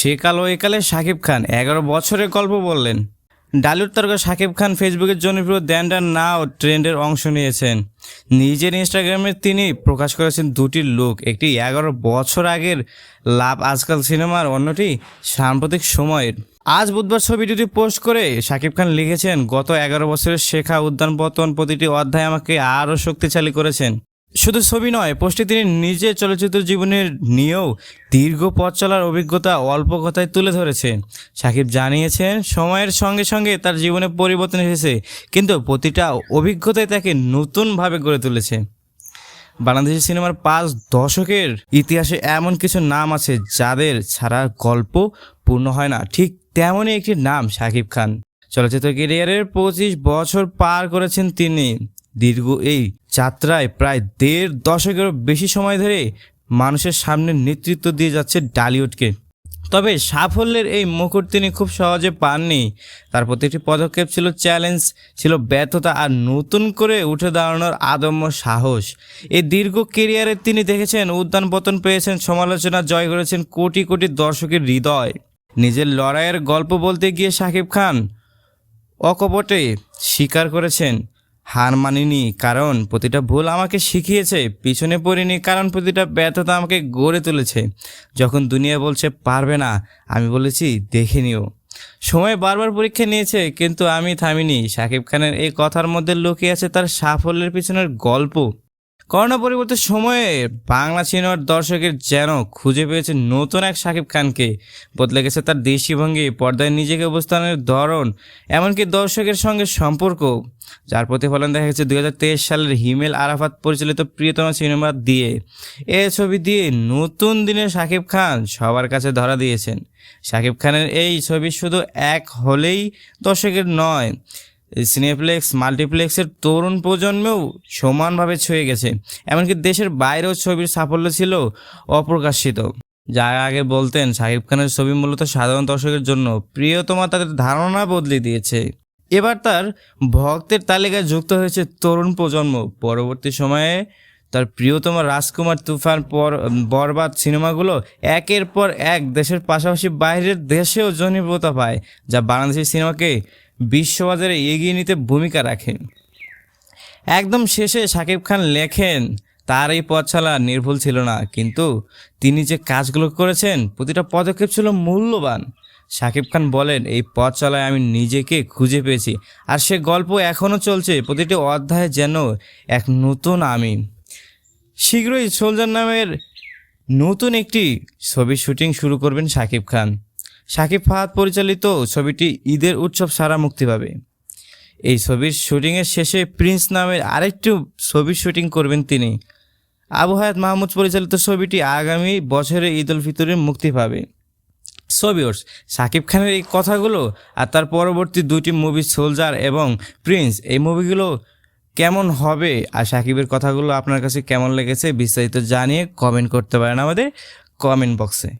সেকাল ও একালে শাকিব খান। এগারো বছরের গল্প বললেন। ডালিউড তারকা শাকিব খান ফেসবুকের জনপ্রিয় দ্যান্ডার নাও ট্রেন্ডের অংশ নিয়েছেন। নিজের ইনস্টাগ্রামে তিনি প্রকাশ করেছেন দুটি লুক। একটি এগারো বছর আগের লাভ আজকাল সিনেমার, অন্যটি সাম্প্রতিক সময়ের। আজ বুধবার ছবি দুটি পোস্ট করে শাকিব খান লিখেছেন, গত এগারো বছরের শেখা উদ্যান পতন প্রতিটি অধ্যায় আমাকে আরও শক্তিশালী করেছেন। শুধু ছবি নয়, পোস্টে তিনি নিজের চলচ্চিত্র জীবনের নিয়েও দীর্ঘ পথ চলার অভিজ্ঞতা অল্প কথায় তুলে ধরেছে সাকিব জানিয়েছেন, সময়ের সঙ্গে সঙ্গে তার জীবনে পরিবর্তন এসেছে, কিন্তু প্রতিটা অভিজ্ঞতাই তাকে নতুনভাবে গড়ে তুলেছে। বাংলাদেশি সিনেমার পাঁচ দশকের ইতিহাসে এমন কিছু নাম আছে যাদের ছাড়া গল্প পূর্ণ হয় না। ঠিক তেমনই একটি নাম শাকিব খান। চলচ্চিত্র ক্যারিয়ারের পঁচিশ বছর পার করেছেন তিনি। দীর্ঘ এই যাত্রায় প্রায় দেড় দশকেরও বেশি সময় ধরে মানুষের সামনে নেতৃত্ব দিয়ে যাচ্ছে ডালিউডকে। তবে সাফল্যের এই মুকুট তিনি খুব সহজে পাননি। তার প্রতিটি পদক্ষেপ ছিল চ্যালেঞ্জ, ছিল ব্যর্থতা আর নতুন করে উঠে দাঁড়ানোর আদম্য সাহস। এই দীর্ঘ কেরিয়ারে তিনি দেখেছেন উদ্যান পতন পেয়েছেন, সমালোচনা জয় করেছেন কোটি কোটি দর্শকের হৃদয়। নিজের লড়াইয়ের গল্প বলতে গিয়ে শাকিব খান অকপটে স্বীকার করেছেন। হার মানিনি, কারণ প্রতিটা ভুল আমাকে শিখিয়েছে, পিছনে পড়িনি, কারণ প্রতিটা ব্যর্থতা আমাকে গড়ে তুলেছে। যখন দুনিয়া বলছে, পারবে না, আমি বলেছি, দেখে নিও। সময় বারবার পরীক্ষা নিয়েছে, কিন্তু আমি থামিনি। সাকিব খানের এই কথার মধ্যে লুকিয়ে আছে তার সাফল্যের পিছনের গল্প। করোনা পরিবর্তে সময়ে বাংলা সিনেমার দর্শকের যেন খুঁজে পেয়েছে নতুন এক শাকিব খানকে। বদলে গেছে তার দৃষ্টিভঙ্গি, পর্দায় নিজেকে অবস্থানের ধরন, এমনকি দর্শকের সঙ্গে সম্পর্ক। যার প্রতিফলন দেখা গেছে দুই হাজার তেইশ সালের হিমেল আরাফাত পরিচালিত প্রিয়তম সিনেমা দিয়ে। এ ছবি দিয়ে নতুন দিনে শাকিব খান সবার কাছে ধরা দিয়েছেন। শাকিব খানের এই ছবি শুধু এক হলেই দর্শকের নয় সিনেপ্লেক্স, মাল্টিপ্লেক্সের তরুণ প্রজন্মেও সমানভাবে ছুঁয়ে গেছে। এমনকি দেশের বাইরেও ছবির সাফল্য ছিল অপ্রকাশিত। যার আগে বলতেন, শাকিব খানের ছবি মূলত সাধারণ দর্শকের জন্য প্রিয়তমা তাদের ধারণা বদলে দিয়েছে। এবার তার ভক্তের তালিকায় যুক্ত হয়েছে তরুণ প্রজন্ম। পরবর্তী সময়ে তার প্রিয়তম রাজকুমার তুফান পর বরবাদ সিনেমাগুলো একের পর এক দেশের পাশাপাশি বাইরের দেশেও জনপ্রিয়তা পায়, যা বাংলাদেশের সিনেমাকে বিশ্ববাজারে এগিয়ে নিতে ভূমিকা রাখে। একদম শেষে শাকিব খান লেখেন, তার এই পথ চলা নির্ভুল ছিল না, কিন্তু তিনি যে কাজগুলো করেছেন, প্রতিটা পদক্ষেপ ছিল মূল্যবান। শাকিব খান বলেন, এই পথ চলায় আমি নিজেকে খুঁজে পেয়েছি, আর সে গল্প এখনও চলছে, প্রতিটি অধ্যায়ে যেন এক নতুন আমি শীঘ্রই সোলজার নামের নতুন একটি ছবির শুটিং শুরু করবেন শাকিব খান। শাকিব ফাহাদ পরিচালিত ছবিটি ঈদের উৎসব সারা মুক্তি পাবে। এই ছবির শুটিংয়ের শেষে প্রিন্স নামের আরেকটু ছবির শুটিং করবেন তিনি। আবু হায়াত মাহমুদ পরিচালিত ছবিটি আগামী বছরে ঈদ উল ফিতরে মুক্তি পাবে। ছবিওর্স শাকিব খানের এই কথাগুলো আর তার পরবর্তী দুটি মুভি সোলজার এবং প্রিন্স, এই মুভিগুলো কেমন হবে আর সাকিবের কথাগুলো আপনার কাছে কেমন লেগেছে বিস্তারিত জানিয়ে কমেন্ট করতে পারেন আমাদের কমেন্ট বক্সে